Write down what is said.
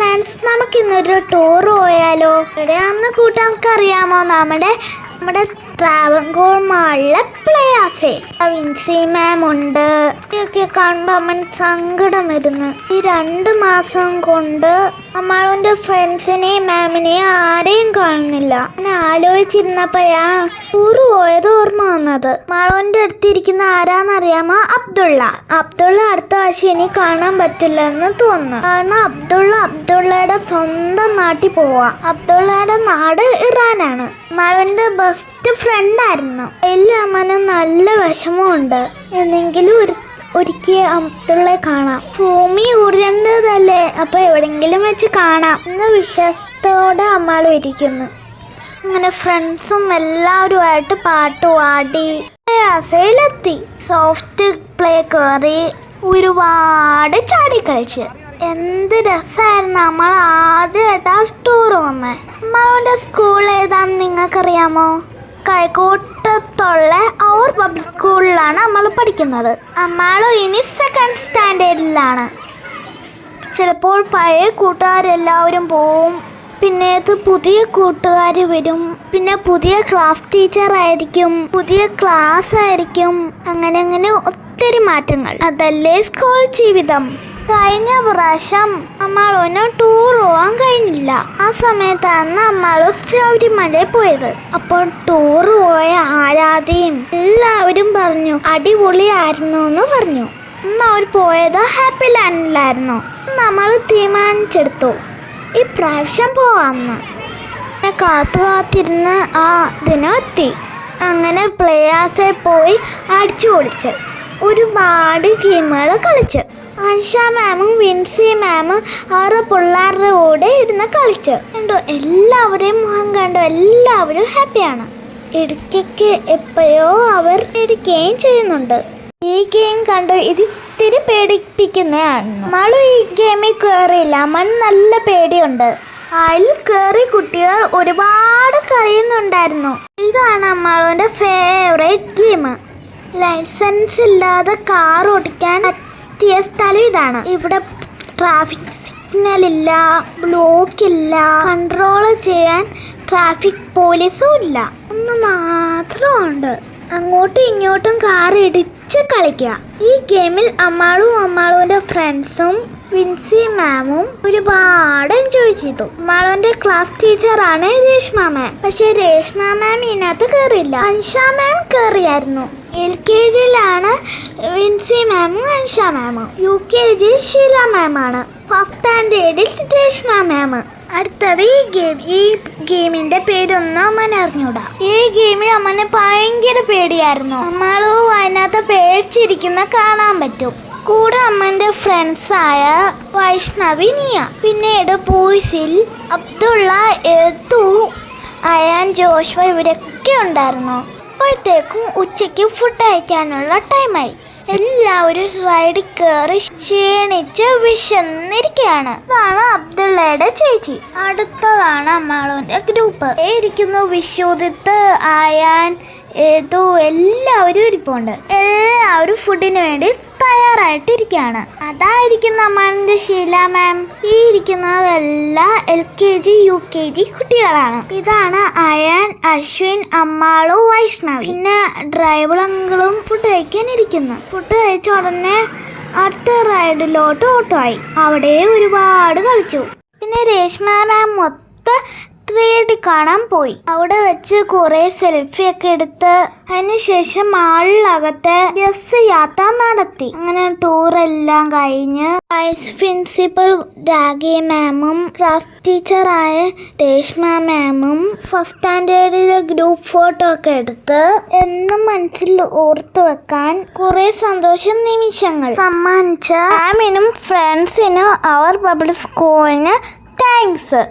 Friends നമുക്ക് ഇന്നൊരു tour പോയാലോ? എവിടെയാന്ന് കൂട്ടാർക്ക് അറിയാമോ നമ്മുടെ നമ്മുടെ ട്രാവൻകൂർ മാളിലെ പ്ലേയാസേ വിൻസി മാം ഉണ്ട്. ഇതൊക്കെ കാണുമ്പോൾ അമ്മൻ സങ്കടം വരുന്നു. ഈ രണ്ട് മാസം കൊണ്ട് അമ്മാളുടെ ഫ്രണ്ട്സിനെയും മാമിനെയും ആരെയും കാണുന്നില്ല. ആലോചിച്ചിരുന്നപ്പോഴാ ടൂറ് പോയത് ഓർമ്മ വന്നത്. മാളോന്റെ അടുത്തിരിക്കുന്ന ആരാന്നറിയാമോ? അബ്ദുള്ള. അബ്ദുള്ള അടുത്ത ആഴ്ച ഇനി കാണാൻ പറ്റില്ല എന്ന് തോന്നുന്നു. കാരണം അബ്ദുള്ള അബ്ദുള്ളയുടെ സ്വന്തം നാട്ടിൽ പോവാ. അബ്ദുള്ളയുടെ നാട് ഇറാനാണ്. മാളോന്റെ ബെസ്റ്റ് ഫ്രണ്ട് ആയിരുന്നു. എല്ലാ അമ്മനും നല്ല വിഷമമുണ്ട് എന്നെങ്കിലും ഒരു ഒരിക്കൽ അബ്ദുള്ളയെ കാണാം. ഭൂമി ഉരുണ്ടതല്ലേ അപ്പൊ എവിടെങ്കിലും വെച്ച് കാണാം. എന്ന വിശ്വാസത്തോടെ അമ്മാളും ഇരിക്കുന്നു. അങ്ങനെ ഫ്രണ്ട്സും എല്ലാവരുമായിട്ട് പാട്ട് പാടി. അസയിലെത്തി സോഫ്റ്റ് പ്ലേ കയറി ഒരുപാട് ചാടി കളിച്ച്. എന്ത് രസമായിരുന്നു നമ്മൾ ആദ്യമായിട്ട് ആ ടൂർ വന്നത് നമ്മളുടെ സ്കൂൾ ഏതാന്ന് നിങ്ങൾക്കറിയാമോ? കഴക്കൂട്ടത്തുള്ള ഔർ പബ്ലിക് സ്കൂളിലാണ് നമ്മൾ പഠിക്കുന്നത്. നമ്മളും ഇനി സെക്കൻഡ് സ്റ്റാൻഡേർഡിലാണ് ചിലപ്പോൾ പഴയ കൂട്ടുകാരെല്ലാവരും പോവും. പിന്നെ അത് പുതിയ കൂട്ടുകാർ വരും. പിന്നെ പുതിയ ക്ലാസ് ടീച്ചർ ആയിരിക്കും. പുതിയ ക്ലാസ് ആയിരിക്കും. അങ്ങനെ അങ്ങനെ ഒത്തിരി മാറ്റങ്ങൾ. അതല്ലേ സ്കൂൾ ജീവിതം? കഴിഞ്ഞ പ്രാവശ്യം അമ്മാളോന് ടൂർ പോവാൻ കഴിഞ്ഞില്ല. ആ സമയത്താണ് അമ്മാൾ ശബരിമലയിൽ പോയത്. അപ്പോൾ ടൂർ പോയ ആരാധയും എല്ലാവരും പറഞ്ഞു അടിപൊളിയായിരുന്നു എന്ന് പറഞ്ഞു. അന്ന് അവർ പോയത് ഹാപ്പി ലാൻഡിലായിരുന്നു നമ്മൾ തീരുമാനിച്ചെടുത്തു. ഈ പ്രാവശ്യം പോവാന്ന്. അങ്ങനെ കാത്തു കാത്തിരുന്ന് ആ ദിനത്തി അങ്ങനെ പ്ലേയേഴ്സെ പോയി അടിച്ചു പൊളിച്ച്. ഒരുപാട് ഗെയിമുകൾ കളിച്ച്. ആൻഷ മാമും വിൻസി മാമും അവരുടെ പിള്ളേരുടെ കൂടെ ഇരുന്ന് കളിച്ച്. കണ്ടോ എല്ലാവരെയും മുഖം കണ്ടോ എല്ലാവരും ഹാപ്പിയാണ്. ഇടയ്ക്കൊക്കെ എപ്പോഴോ അവർ എടുക്കുകയും ചെയ്യുന്നുണ്ട്. ഈ ഗെയിം കണ്ടു. ഇത് ഇത്തിരി പേടിപ്പിക്കുന്നതാണ്. നമ്മൾ ഈ ഗെയിമിൽ കയറിയില്ല അമ്മ നല്ല പേടിയുണ്ട്. അതിൽ കയറി കുട്ടികൾ ഒരുപാട് കരയുന്നുണ്ടായിരുന്നു ഇതാണ് അമ്മാളുവിന്റെ ഫേവറേറ്റ് ഗെയിം ലൈസൻസ് ഇല്ലാതെ കാർ ഓടിക്കാൻ പറ്റിയ സ്ഥലം ഇതാണ്. ഇവിടെ ട്രാഫിക് സിഗ്നൽ ഇല്ല ബ്ലോക്ക് ഇല്ല കൺട്രോൾ ചെയ്യാൻ ട്രാഫിക് പോലീസും ഇല്ല. ഒന്ന് മാത്രമുണ്ട് അങ്ങോട്ടും ഇങ്ങോട്ടും കാർ ഇടിച്ച് കളിക്കുക. ഈ ഗെയിമിൽ അമ്മാളും അമ്മാളുവിന്റെ ഫ്രണ്ട്സും വിൻസി മാമും ഒരുപാട് എൻജോയ് ചെയ്തു. അമ്മാളുവിന്റെ ക്ലാസ് ടീച്ചറാണ് രേഷ്മ മാം. പക്ഷെ രേഷ്മ മാം ഇതിനകത്ത് കയറിയില്ല അൻഷ മാം കയറിയായിരുന്നു എൽ കെ ജിയിലാണ് വിൻസി മാമും അൻഷ മാമും. യു കെ ജി ഷീല മാമാണ്. ഫസ്റ്റ് സ്റ്റാൻഡേർഡിൽ രേഷ്മ മാം അടുത്തത് ഈ ഗെയിം ഈ ഗെയിമിന്റെ പേരൊന്നും അമ്മൻ അറിഞ്ഞൂടാ. ഈ ഗെയിമിൽ അമ്മനെ ഭയങ്കര പേടിയായിരുന്നു. നമ്മൾ അതിനകത്ത് പേടിച്ചിരിക്കുന്ന കാണാൻ പറ്റും. കൂടെ അമ്മന്റെ ഫ്രണ്ട്സായ വൈഷ്ണവി നിയ. പിന്നീട് ബോയ്സിൽ അബ്ദുള്ള എത്തു അയാൻ ജോഷ്വ ഇവരൊക്കെ ഉണ്ടായിരുന്നു. അപ്പോഴത്തേക്കും ഉച്ചയ്ക്ക് ഫുഡ് അയക്കാനുള്ള ടൈമായി എല്ലാവരും റൈഡിൽ കയറി ക്ഷീണിച്ച് വിശന്നിരിക്കുകയാണ്. ഇതാണ് അബ്ദുള്ളയുടെ ചേച്ചി. അടുത്തതാണ് അമ്മാളുവിന്റെ ഗ്രൂപ്പ് ഇരിക്കുന്നു വിശ്വദിത്ത് ആയാൻ ഏതോ എല്ലാവരും ഇരിപ്പുണ്ട്. എല്ലാവരും ഫുഡിന് വേണ്ടി തയ്യാറായിട്ടിരിക്കുകയാണ്. അതായിരിക്കും നമ്മളുടെ ശീല മാം ഈ ഇരിക്കുന്നതെല്ലാം L K G U K G കുട്ടികളാണ്. ഇതാണ് അയാൻ അശ്വിൻ അമ്മാളു വൈഷ്ണവി. പിന്നെ ഡ്രൈവർ അങ്കിളും ഫുഡ് കഴിക്കാൻ ഇരിക്കുന്നു. ഫുഡ് കഴിച്ച ഉടനെ അടുത്ത റൈഡിലോട്ട് ഓട്ടോ ആയി അവിടെ ഒരുപാട് കളിച്ചു. പിന്നെ രേഷ്മ മാം മൊത്തം ത്രീ ഡി കാണാൻ പോയി. അവിടെ വെച്ച് കുറെ സെൽഫി ഒക്കെ എടുത്ത് അതിനുശേഷം മാളിലകത്തെ ബസ് യാത്ര നടത്തി. അങ്ങനെ ടൂർ എല്ലാം കഴിഞ്ഞ് വൈസ് പ്രിൻസിപ്പൽ രാഗി മാമും ക്ലാസ് ടീച്ചറായ രേഷ്മ മാമും ഫസ്റ്റ് സ്റ്റാൻഡേർഡിലെ ഗ്രൂപ്പ് ഫോട്ടോ ഒക്കെ എടുത്ത് എന്നും മനസ്സിൽ ഓർത്തു വെക്കാൻ കുറെ സന്തോഷ നിമിഷങ്ങൾ സമ്മാനിച്ച മാമിനും ഫ്രണ്ട്സിനും അവർ പബ്ലിക് സ്കൂളിന് താങ്ക്സ്